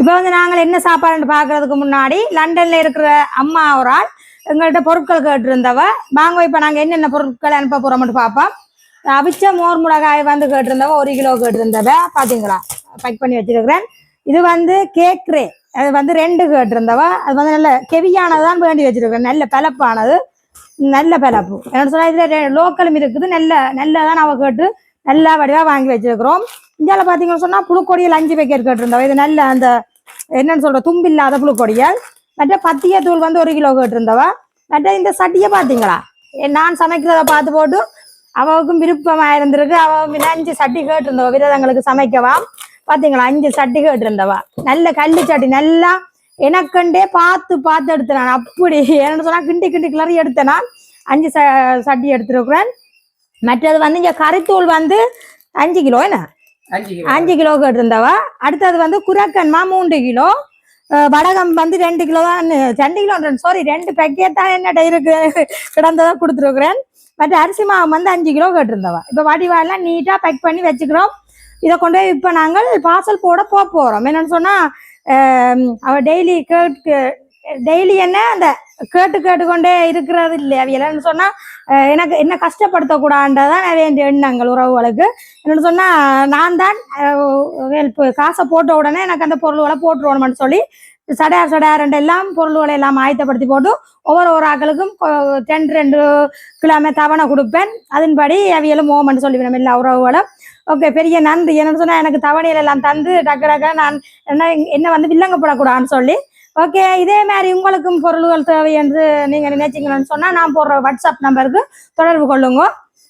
இப்போ வந்து நாங்கள் என்ன சாப்பாடுன்னு பார்க்கறதுக்கு முன்னாடி லண்டன்ல இருக்கிற அம்மா ஒரு ஆள் எங்கள்கிட்ட பொருட்கள் கேட்டிருந்தவ வாங்க இப்போ நாங்கள் என்னென்ன பொருட்கள் அனுப்ப போறோம்னு பார்ப்போம். அவிச்ச மோர் மிளகாய் வந்து கேட்டிருந்தவ ஒரு கிலோ கேட்டிருந்தவ பாத்தீங்களா? பேக் பண்ணி வச்சிருக்கிறேன். இது வந்து கேக்ரே அது வந்து ரெண்டு கேட்டிருந்தவ. அது வந்து நல்ல கெவியானதான் வேண்டி வச்சிருக்கிறேன். நல்ல பலப்பானது. நல்ல பலப்பு. என்ன சொன்னா இதுல லோக்கலும் இருக்குது. நல்ல நல்லதான் அவ கேட்டு நல்லா வடிவாக வாங்கி வச்சிருக்கிறோம். இந்தியாவில் பார்த்தீங்கன்னு சொன்னால் புழுக்கொடியில் அஞ்சு பேக்கெட் கேட்டிருந்தோம். இது நல்ல அந்த என்னன்னு சொல்கிற தும்பு இல்லாத புழுக்கொடியால் மற்ற பத்திய தூள் வந்து ஒரு கிலோ கேட்டிருந்தவ? மற்ற இந்த சட்டியை பார்த்தீங்களா நான் சமைக்கிறத பார்த்து போட்டு அவளுக்கும் விருப்பமாக இருந்திருக்கு. அவ அஞ்சு சட்டி கேட்டிருந்தவ? விரதங்களுக்கு சமைக்கவா? பார்த்தீங்களா அஞ்சு சட்டி கேட்டிருந்தவா? நல்ல கல் சட்டி நல்லா எனக்கண்டே பார்த்து பார்த்து எடுத்தேன் நான். அப்படி என்னன்னு சொன்னால் கிண்டி கிண்டி கிளறி எடுத்தேன் நான். அஞ்சு ச சட்டி எடுத்துருக்குறேன். மற்றது வந்து இங்க கறித்தூள் வந்து அஞ்சு கிலோ என்ன? அஞ்சு கிலோ. கேட்டிருந்தவா? அடுத்தது வந்து குரக்கன்மா மூன்று கிலோ. வடகம் வந்து ரெண்டு கிலோ தான் ரெண்டு கிலோ சாரி ரெண்டு பேக்கெட் தான் என்னட்ட இருக்கு. கிடந்ததை கொடுத்துருக்குறேன். மற்ற அரிசி மாவு வந்து அஞ்சு கிலோ கேட்டிருந்தவா? இப்போ வடிவாயெல்லாம் நீட்டாக பேக் பண்ணி வச்சுக்கிறோம். இதை கொண்டு போய் இப்போ நாங்கள் பார்சல் போட போக போகிறோம் என்னன்னு சொன்னால் அவ டெய்லி கேட்டு டெய்லி என்ன அந்த கேட்டு கேட்டுக்கொண்டே இருக்கிறது இல்லை அவையெல்லாம் சொன்னா எனக்கு என்ன கஷ்டப்படுத்தக்கூடாதுன்றதான் நிறைய எண்ணங்கள் உறவுகளுக்கு. என்னன்னு சொன்னா நான் தான் ஹெல்ப் காசை போட்ட உடனே எனக்கு அந்த பொருள்களை போட்டுருவோம்னு சொல்லி சடையார் சடையார் ரெண்டு எல்லாம் பொருள்களை எல்லாம் ஆயத்தப்படுத்தி போட்டு ஒவ்வொரு ஒரு ஆக்களுக்கும் கொ- ரெண்டு ரெண்டு கிலோமே தவணை கொடுப்பேன். அதன்படி அவியலும் ஓமன்னு சொல்லிவிடும் எல்லா உறவுகளும். ஓகே பெரிய நன்றி. என்னன்னு சொன்னா எனக்கு தவணையில எல்லாம் தந்து டக்கு டக்கு நான் என்ன என்ன வந்து வில்லங்கப்படக்கூடாதுன்னு சொல்லி ஓகே இதே மாதிரி உங்களுக்கும் பொருள்கள் தேவை என்று நீங்க நினைச்சீங்கன்னு சொன்னா நான் போடுற வாட்ஸ்அப் நம்பருக்கு தொடர்பு கொள்ளுங்க.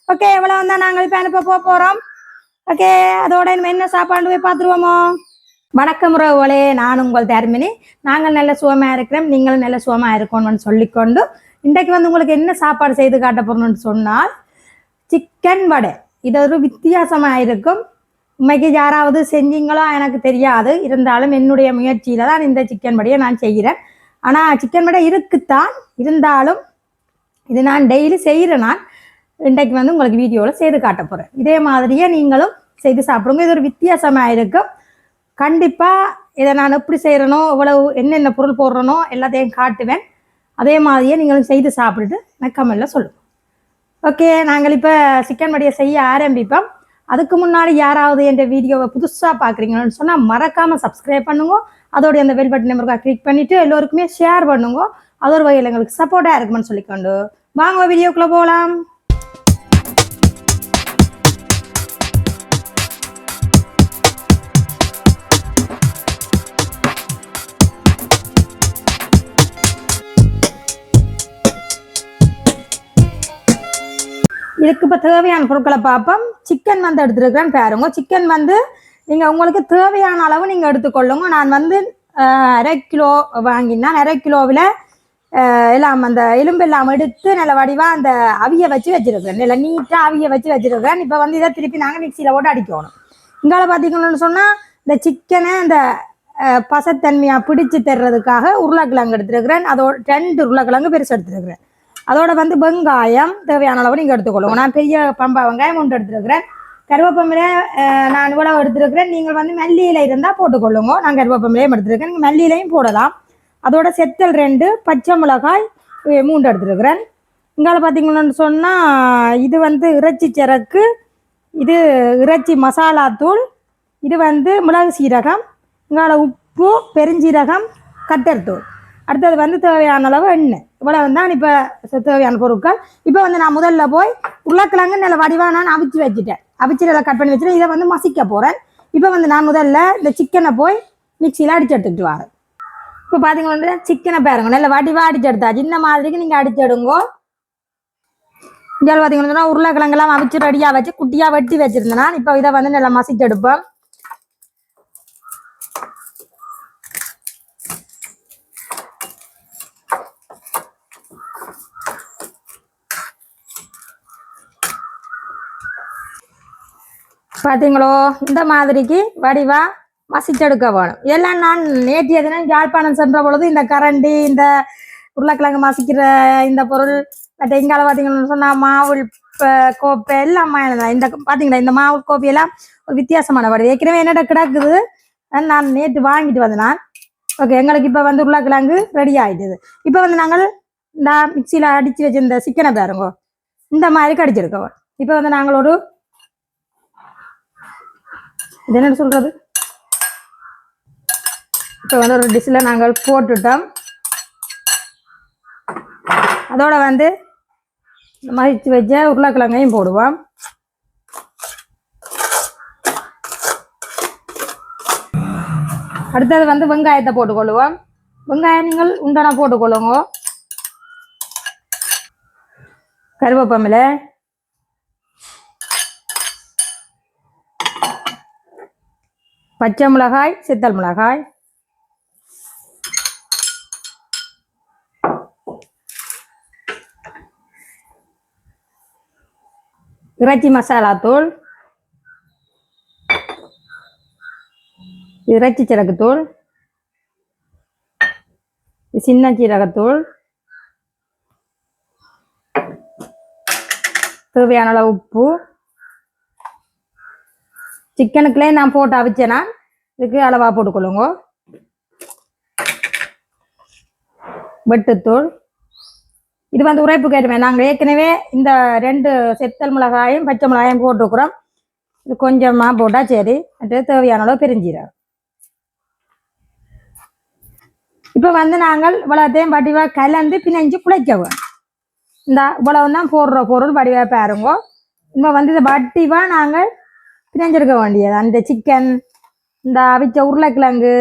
ஓகே இவ்வளவு தான் நாங்கள் இப்போ அனுப்ப போக போறோம். ஓகே அதோட நம்ம என்ன சாப்பாடு போய் பார்த்துருவோமோ வணக்கம் உறவுகளே நான் உங்கள் தர்மினி. நாங்கள் நல்ல சுகமாக இருக்கிறோம் நீங்களும் நல்ல சுகமா இருக்கணும்னு சொல்லிக்கொண்டு இன்றைக்கு வந்து உங்களுக்கு என்ன சாப்பாடு செய்து காட்ட போறோம்னு சொன்னால் சிக்கன் வடை. இது ஒரு வித்தியாசமாக இருக்கும். இன்னைக்கு யாராவது செஞ்சீங்களோ? எனக்கு தெரியாது. இருந்தாலும் என்னுடைய முயற்சியில தான் இந்த சிக்கன் படியை நான் செய்கிறேன். ஆனால் சிக்கன் வடை இருக்குத்தான். இருந்தாலும் இது நான் டெய்லி செய்கிறேன் நான் இன்றைக்கு வந்து உங்களுக்கு வீடியோவில் செய்து காட்ட போகிறேன் இதே மாதிரியே நீங்களும் செய்து சாப்பிடுங்க. இது ஒரு வித்தியாசமாக இருக்கும். கண்டிப்பாக இதை நான் எப்படி செய்கிறனோ இவ்வளவு என்னென்ன பொருள் போடுறனோ எல்லாத்தையும் காட்டுவேன். அதே மாதிரியே நீங்களும் செய்து சாப்பிட்டுட்டு எனக்கு கமெண்டில் சொல்லுங்கள் ஓகே நாங்கள் இப்போ சிக்கன் வடையை செய்ய ஆரம்பிப்போம். அதுக்கு முன்னாடி யாராவது என் வீடியோவை புதுசாக பார்க்குறீங்கன்னு சொன்னால் மறக்காமல் சப்ஸ்கிரைப் பண்ணுங்க. அதோடைய அந்த வெல் பட்டன் நம்பருக்காக கிளிக் பண்ணிவிட்டு எல்லோருக்குமே ஷேர் பண்ணுங்க. அது ஒரு வகையில் எங்களுக்கு சப்போர்ட்டாக இருக்குமென்னு சொல்லிக்கொண்டு வாங்க வீடியோக்குள்ளே போகலாம் இதுக்கு இப்போ தேவையான பொருட்களை பார்ப்போம். சிக்கன் வந்து எடுத்துருக்கிறேன் பாருங்க சிக்கன் வந்து நீங்கள் உங்களுக்கு தேவையான அளவு நீங்கள் எடுத்துக்கொள்ளுங்க. நான் வந்து அரை கிலோ வாங்கினேன் அரை கிலோவில் எல்லாம் அந்த எலும்பு எல்லாம் எடுத்து நல்ல வடிவாக அந்த அவிய வச்சு வச்சிருக்கிறேன். நல்லா நீட்டாக அவிய வச்சு வச்சிருக்கிறேன். இப்போ வந்து இதை திருப்பி நாங்கள் மிக்சியில் போட்டு அடிக்கணும். இங்கால பார்த்தீங்கன்னு சொன்னால் இந்த சிக்கனை அந்த பசத்தன்மையாக பிடிச்சு தர்றதுக்காக உருளைக்கிழங்கு எடுத்துருக்கிறேன். அதோட ரெண்டு உருளைக்கிழங்கு பெருசு எடுத்துருக்கிறேன். அதோட வந்து வெங்காயம் தேவையான அளவு நீங்கள் எடுத்துக்கொள்ளுங்க. நான் பெரிய பம்பா வெங்காயம் ஒன்று எடுத்துருக்கிறேன். கருவேப்பமிலே நான் இவ்வளவு எடுத்துருக்கிறேன். நீங்கள் வந்து மல்லியில இருந்தால் போட்டுக்கொள்ளுங்க. நான் கருவேப்பமிலையும் எடுத்துருக்கேன் நீங்கள் மல்லியிலையும் போடலாம். அதோட செத்தல் ரெண்டு பச்சை மிளகாய் மூண்டு மூன்று எடுத்துருக்கிறேன். இங்கால பார்த்தீங்கன்னு சொன்னால் இது வந்து இறைச்சி சரக்கு இது இறைச்சி மசாலா தூள் இது வந்து மிளகு சீரகம் இங்கால உப்பு பெருஞ்சீரகம் கத்தர்தூள் அடுத்தது வந்து தேவையான அளவு எண்ணெய். இவ்வளவு தான் இப்போ தேவையான பொருட்கள். இப்போ வந்து நான் முதல்ல போய் உருளைக்கிழங்கு நல்ல வடிவாக நான் அவிச்சு வச்சுட்டேன். அவிச்சு நல்லா கட் பண்ணி வச்சுட்டு இதை வந்து மசிக்க போகிறேன் இப்போ வந்து நான் முதல்ல இந்த சிக்கனை போய் மிக்சியில் அடிச்சு எடுத்துட்டு வரேன். இப்போ பார்த்தீங்கன்னா சிக்கனை பாருங்க. நல்ல வடிவாக அடிச்சு எடுத்தாச்சு. இந்த மாதிரிக்கு நீங்கள் அடிச்சு எடுங்கோ. இங்கே பார்த்தீங்கன்னா உருளைக்கிழங்கெல்லாம் அவிச்சு ரெடியாக வச்சு குட்டியாக வெட்டி வச்சுருந்தேன் நான். இப்போ இதை வந்து நல்லா மசிச்சு எடுப்பேன். பார்த்தீங்களோ இந்த மாதிரிக்கு வடிவாக மசிச்செடுக்க வேணும். இதெல்லாம் நான் நேற்றைய தினம் யாழ்ப்பாணம் சென்ற பொழுது இந்த கரண்டி இந்த உருளைக்கிழங்கு மசிக்கிற இந்த பொருள் மற்ற இங்கால பார்த்தீங்கன்னு சொன்னால் மாவு கோப்பை எல்லாம் இந்த பார்த்தீங்களா இந்த மாவு கோப்பையெல்லாம் ஒரு வித்தியாசமான வடிவு ஏற்கனவே என்னடா கிடக்குது. நான் நேற்று வாங்கிட்டு வந்தேன் நான். ஓகே எங்களுக்கு இப்போ வந்து உருளைக்கிழங்கு ரெடி ஆகிட்டது இப்போ வந்து நாங்கள் இந்த மிக்சியில் அடித்து வச்சிருந்த சிக்கனை பாருங்க இந்த மாதிரி கடிச்சிருக்கோம். இப்போ வந்து நாங்கள் ஒரு இது என்ன சொல்கிறது இப்போ வந்து ஒரு டிஷ்ஷில் நாங்கள் போட்டுட்டோம். அதோட வந்து மதிச்சு வச்ச உருளைக்கிழங்கையும் போடுவோம். அடுத்தது வந்து வெங்காயத்தை போட்டுக்கொள்ளுவோம் வெங்காயம் நீங்கள் உண்டான போட்டுக்கொள்ளுங்க. கருவேப்பமில்லை பச்சை மிளகாய் சித்தல் மிளகாய். இறைச்சி மசாலா தூள். இறைச்சி சீரகத்தூள் சின்ன சீரகத்தூள் தேவையான அளவு உப்பு. சிக்கனுக்குள்ளே நான் போட்டு அவிச்சேனா இதுக்கு அளவா போட்டுக்கொள்ளுங்க. வெட்டுத்தூள். இது வந்து உரைப்பு கேட்டுமே நாங்கள் ஏற்கனவே இந்த ரெண்டு செத்தல் மிளகாயும் பச்சை மிளகாயும் போட்டுக்கிறோம் இது கொஞ்சமாக போட்டால் சரி. அது தேவையான அளவு பிரிஞ்சிடும் இப்போ வந்து நாங்கள் இவ்வளோத்தையும் வடிவாக கலந்து பிணைஞ்சு குழைக்கவும் இந்த இவ்வளவு தான் போடுற பொருள் வடிவாக பாருங்க. இப்போ வந்து இதை வடிவாக நாங்கள் பிணைஞ்சிருக்க வேண்டியது. அந்த சிக்கன் இந்த அவிச்ச உருளைக்கிழங்கு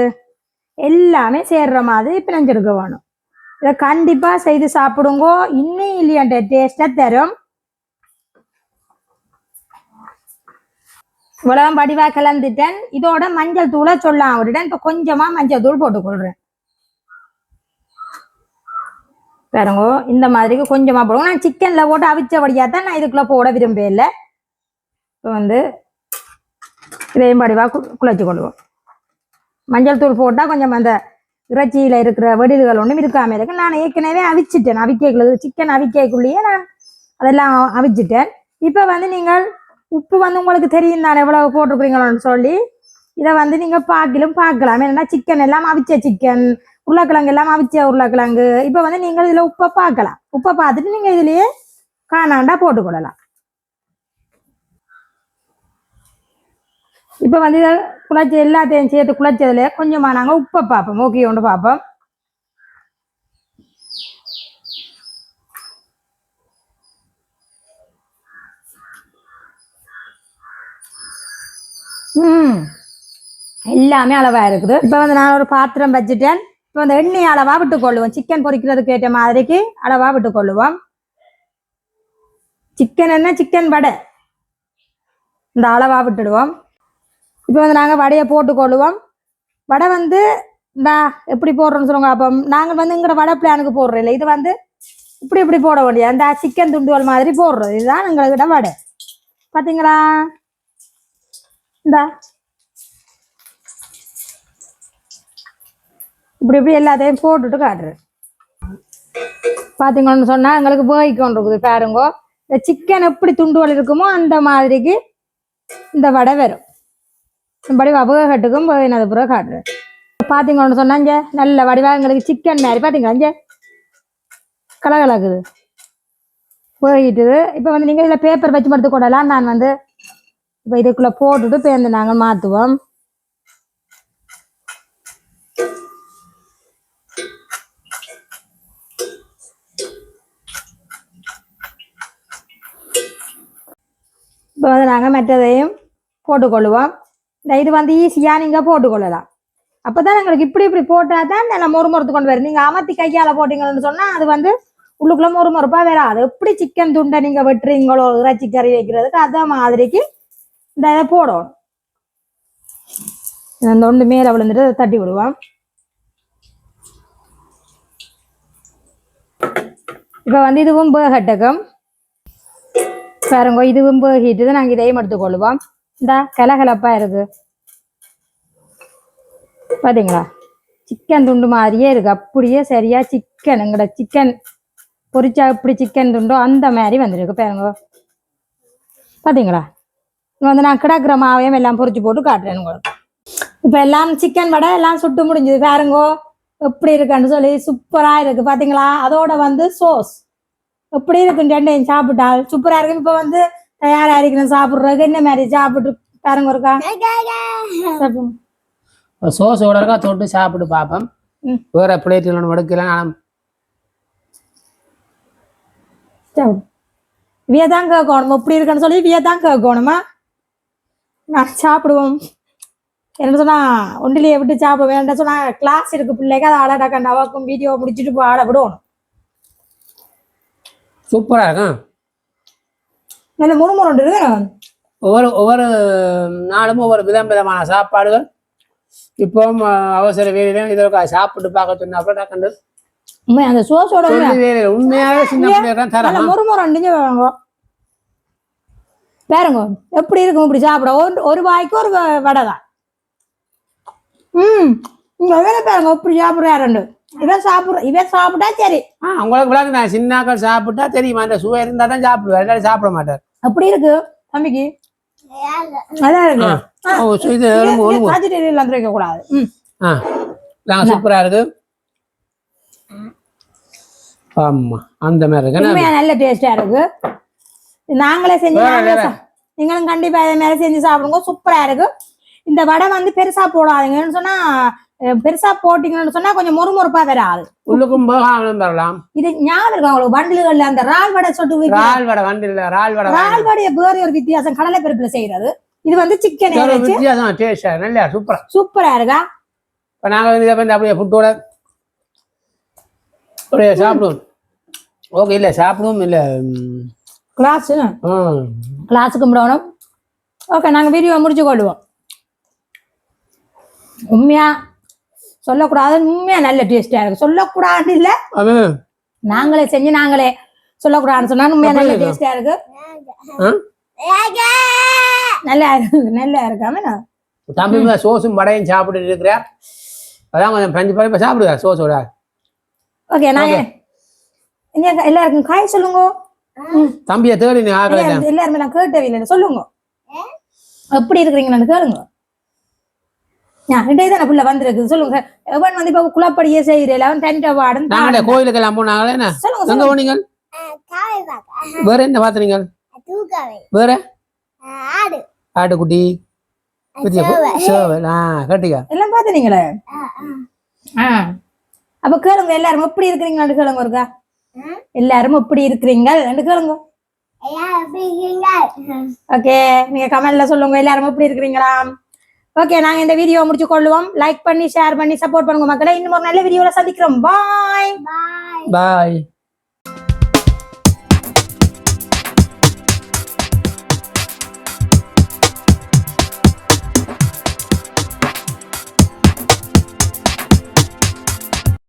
எல்லாமே சேர்ற மாதிரி பிணைஞ்சிருக்க வேணும். இதை கண்டிப்பாக செய்து சாப்பிடுங்க. இன்னும் இல்லையாண்ட டேஸ்ட்டாக தரும். இவ்வளவு வடிவாக கலந்துட்டேன் இதோட மஞ்சள் தூளை சொல்லலாம் விட்டுட்டேன். இப்போ கொஞ்சமா மஞ்சள் தூள் போட்டுக்கொள்றேன் பாருங்க இந்த மாதிரிக்கு கொஞ்சமா போடுவோம் நான் சிக்கன்ல போட்டு அவிச்சபடியா தான் நான் இதுக்குள்ள போட விரும்பல இப்போ வந்து இதையும் வடிவா கு- கொள்வோம். மஞ்சள் தூள் போட்டால் கொஞ்சம் அந்த இறைச்சியில் இருக்கிற வெடில்கள் ஒன்றும் இருக்காமல் இருக்கு. நான் ஏற்கனவே அவிச்சிட்டேன். அவிக்கைக்குள்ளது சிக்கன் அவிக்கைக்குள்ளேயே நான் அதெல்லாம் அவிச்சிட்டேன். இப்போ வந்து நீங்கள் உப்பு வந்து உங்களுக்கு தெரியும் தானே எவ்வளோ போட்டிருக்கிறீங்களோன்னு சொல்லி இதை வந்து நீங்கள் பார்க்கலும் பார்க்கலாம். என்னன்னா சிக்கன் எல்லாம் அவிச்ச சிக்கன் உருளைக்கிழங்கு எல்லாம் அவிச்ச உருளைக்கிழங்கு. இப்போ வந்து நீங்கள் இதில் உப்பை பார்க்கலாம். உப்பை பார்த்துட்டு நீங்கள் இதுலேயே காணாண்டா போட்டுக்கொள்ளலாம். இப்போ வந்து குழச்சி எல்லாத்தையும் சேர்த்து குழச்சதுல கொஞ்சமா நாங்க உப்பை பார்ப்போம். ஓகே ஒன்று பார்ப்போம். ம். எல்லாமே அளவா இருக்குது. இப்போ வந்து நான் ஒரு பாத்திரம் வச்சுட்டேன். இப்போ வந்து எண்ணெய் அளவா விட்டு கொள்ளுவோம் சிக்கன் பொரிக்கிறதுக்கு ஏற்ற மாதிரிக்கு அளவா விட்டு கொள்ளுவோம் சிக்கன் என்ன? சிக்கன் வடை. இந்த அளவா விட்டுடுவோம். இப்போ வந்து நாங்கள் வடையை போட்டுக்கொள்ளுவோம். வடை வந்து இந்தா எப்படி போடுறோம்னு சொல்லுவாங்க அப்போ நாங்கள் வந்து எங்களோட வடை பிளானுக்கு போடுறோம் இல்லை. இது வந்து இப்படி இப்படி போட வேண்டியது. அந்த சிக்கன் துண்டுகள் மாதிரி போடுறோம் இதுதான் எங்கள்கிட்ட வடை. பார்த்தீங்களா இந்தா. இப்படி இப்படி எல்லாத்தையும் போட்டுட்டு காட்டுறேன் பார்த்தீங்கன்னு சொன்னால் எங்களுக்கு வேகிக்கொண்டு இருக்குது பாருங்கோ. இந்த சிக்கன் எப்படி துண்டுகள் இருக்குமோ அந்த மாதிரிக்கு இந்த வடை வரும். படி போய் வேகினது பிறகு காட்டுறேன் பார்த்தீங்கன்னு சொன்னாங்க? நல்ல வடிவா எங்களுக்கு சிக்கன் மாதிரி பார்த்தீங்களா இங்கே? கலகலக்குது வேகிட்டுது இப்போ வந்து நீங்கள் இதில் பேப்பர் வச்சு மடுத்து கொடலாம். நான் வந்து இப்போ இதுக்குள்ளே போட்டுட்டு பேருந்து நாங்கள் மாற்றுவோம் இப்போ வந்து நாங்கள் மற்றதையும் போட்டுக்கொள்ளுவோம். இந்த இது வந்து ஈஸியாக நீங்கள் போட்டுக்கொள்ளலாம். அப்போ தான் எங்களுக்கு இப்படி இப்படி போட்டால் தான் நல்லா மொறுமொறுத்து கொண்டு வரும். நீங்கள் அமர்த்தி கையால் போட்டீங்கன்னு சொன்னால் அது வந்து உள்ளுக்குள்ளே மொறுமொறுப்பாக வராது. எப்படி சிக்கன் துண்டை நீங்கள் வெட்டுறீங்களோ இறைச்சி கறி வைக்கிறதுக்கு அதே மாதிரிக்கு இந்த இதை போடணும். இந்த ஒன்று மேலே விழுந்துட்டு அதை தட்டி விடுவோம். இப்போ வந்து இதுவும் பேகட்டகம் பாருங்க இதுவும் பேகிட்டு நாங்கள் இதையும் எடுத்துக்கொள்வோம் இந்தா கலகலப்பா இருக்கு பாத்தீங்களா? சிக்கன் துண்டு மாதிரியே இருக்கு. அப்படியே சரியா சிக்கன் எங்கட சிக்கன் பொரிச்சா எப்படி சிக்கன் துண்டோ அந்த மாதிரி வந்துருக்கு பாருங்க. பாத்தீங்களா? வந்து நான் கிடக்குற மாவையும் எல்லாம் பொரிச்சு போட்டு காட்டுறேன் உங்களுக்கு. இப்ப எல்லாம் சிக்கன் வடை எல்லாம் சுட்டு முடிஞ்சது பாருங்கோ. எப்படி இருக்குன்னு சொல்லி சூப்பரா இருக்கு. பாத்தீங்களா? அதோட வந்து சோஸ் எப்படி இருக்குன்னு சாப்பிட்டால் சூப்பரா இருக்கு இப்ப வந்து தயாரா இருக்கணும் சாப்பிடுறதுக்கு. என்ன மாதிரி சாப்பிட்டு பாருங்க ஒருக்கா. சாப்பிடுங்க. சோஸோட இருக்கா தொட்டு சாப்பிட்டு பார்ப்போம். ம். வேற பிளேட்டில் ஒன்று சாப்பிடு. இவைய தான் கேட்கணும். எப்படி இருக்குன்னு சொல்லி இவைய தான் கேட்கணுமா? நான் சாப்பிடுவோம். என்ன சொன்னா ஒன்றிலேயே விட்டு சாப்பிட வேண்டாம் சொன்னா கிளாஸ் இருக்கு பிள்ளைக்கு அதை அழகா கண்டு அவக்கும் வீடியோ முடிச்சுட்டு போய் ஆட விடணும். சூப்பராக இருக்கும். நல்ல இருக்கு. ஒவ்வொரு ஒவ்வொரு நாளும் ஒவ்வொரு விதம் விதமான சாப்பாடுகள். இப்போ ம- அவசர வேலையில இதற்காக சாப்பிட்டு பார்க்க சொன்னா டக்குன்னு. உண்மை அந்த வேலை உண்மையாவே சின்ன பிள்ளைகள் தான் நல்ல தரேன் முறுமுறுண்டு வாங்க பாருங்க. எப்படி இருக்கும் இப்படி சாப்பிட? ஒரு ஒரு வாய்க்கு ஒரு வடை தான். ம் இங்க வேற பாருங்க இப்படி சாப்பிடுறாரு இவன் சாப்பிடுற இவன் சாப்பிட்டா சரி. ஆ உங்களுக்கு விளக்கு நான் சின்னாக்கள் சாப்பிட்டா தெரியுமா? அந்த சுவை இருந்தா தான் சாப்பிடுவேன் எல்லாரும் சாப்பிட மாட்டார். அப்படி இருக்கு. தம்பிக்கு? நல்லா இருக்கு. இது எலும்பு வைக்க கூடாது. சூப்பரா இருக்கு. ஆமா அந்த மாதிரி இருக்கு. நல்ல டேஸ்டா இருக்கு. நாங்களே செஞ்சு நீங்களும் கண்டிப்பா இதே மாதிரி செஞ்சு சாப்பிடுங்க. சூப்பரா இருக்கு. இந்த வடை வந்து பெருசா போடாதீங்கன்னு சொன்னா பெருசா போட்டீங்கன்னு சொன்னா கொஞ்சம் மொறுமொறுப்பா வராது உள்ளுக்கும் போகாமலும் வரலாம். இது ஞாபகம் இருக்கு உங்களுக்கு? பண்டில்கள்ல அந்த ரால் வடை சொட்டு ரால் வடை வண்டி இல்ல ரால் வடை ரால் வடைய வேற ஒரு வித்தியாசம் கடலை பருப்புல செய்யறது. இது வந்து சிக்கன் வித்தியாசம் டேஸ்ட் நல்லா சூப்பரா சூப்பரா இருக்கா? இப்போ நாங்கள் வந்து இதை வந்து அப்படியே ஃபுட்டோட அப்படியே சாப்பிடுவோம். ஓகே இல்லை சாப்பிடுவோம் இல்லை கிளாஸ் கிளாஸுக்கு முடியணும் ஓகே நாங்க வீடியோ முடிச்சு கொள்ளுவோம் உண்மையா? சொல்லக்கூடாது உண்மையா நல்ல டேஸ்டா இருக்கு. சொல்லக்கூடாதுன்னு இல்ல. அது? நாங்களே செஞ்சு நாங்களே சொல்லக்கூடாதுன்னு சொன்னா உண்மையா நல்ல டேஸ்டா இருக்கு. நல்லா இருக்கு. நல்லா இருக்காம தம்பி சோஸும் வடையும் சாப்பிட்டு இருக்கிறார். அதான் கொஞ்சம் பஞ்சு பருப்பு சாப்பிடுவார் சோஸோட ஓகே நாங்க எல்லாருக்கும் காய் சொல்லுங்க. தம்பியை தேடி எல்லாருமே நான் கேட்டவே இல்லை சொல்லுங்க. எப்படி இருக்கிறீங்கன்னு கேளுங்க. ரெண்டே தானே புள்ள வந்திருக்கு? சொல்லுங்க. எவன் வந்து இப்ப குளப்படியே செய்யறேன் அவன் தனிட்ட வாடன் நாங்களே கோயிலுக்கு எல்லாம் போனாங்களே என்ன? சொல்லுங்க எங்க போனீங்க? வேற என்ன தூக்காவை. வேற? ஆட்டுக்குட்டி? சேவல். ஆ எல்லாம் பாத்துனீங்களே ஆ அப்ப கேளுங்க எல்லாரும் எப்படி இருக்கிறீங்கன்னு கேளுங்க ஒருக்கா. எல்லாரும் எப்படி இருக்கிறீங்க? கேளுங்க. எப்படி இருக்கீங்க? ஓகே நீங்க கமெண்ட்ல சொல்லுங்க எல்லாரும் எப்படி இருக்கிறீங்களா ஓகே நாங்க இந்த வீடியோ முடிச்சு கொள்ளுவோம் லைக் பண்ணி ஷேர் பண்ணி சப்போர்ட் பண்ணுங்க மக்களை. இன்னும் ஒரு நல்ல வீடியோல சந்திக்கிறோம். பாய் பாய் பாய்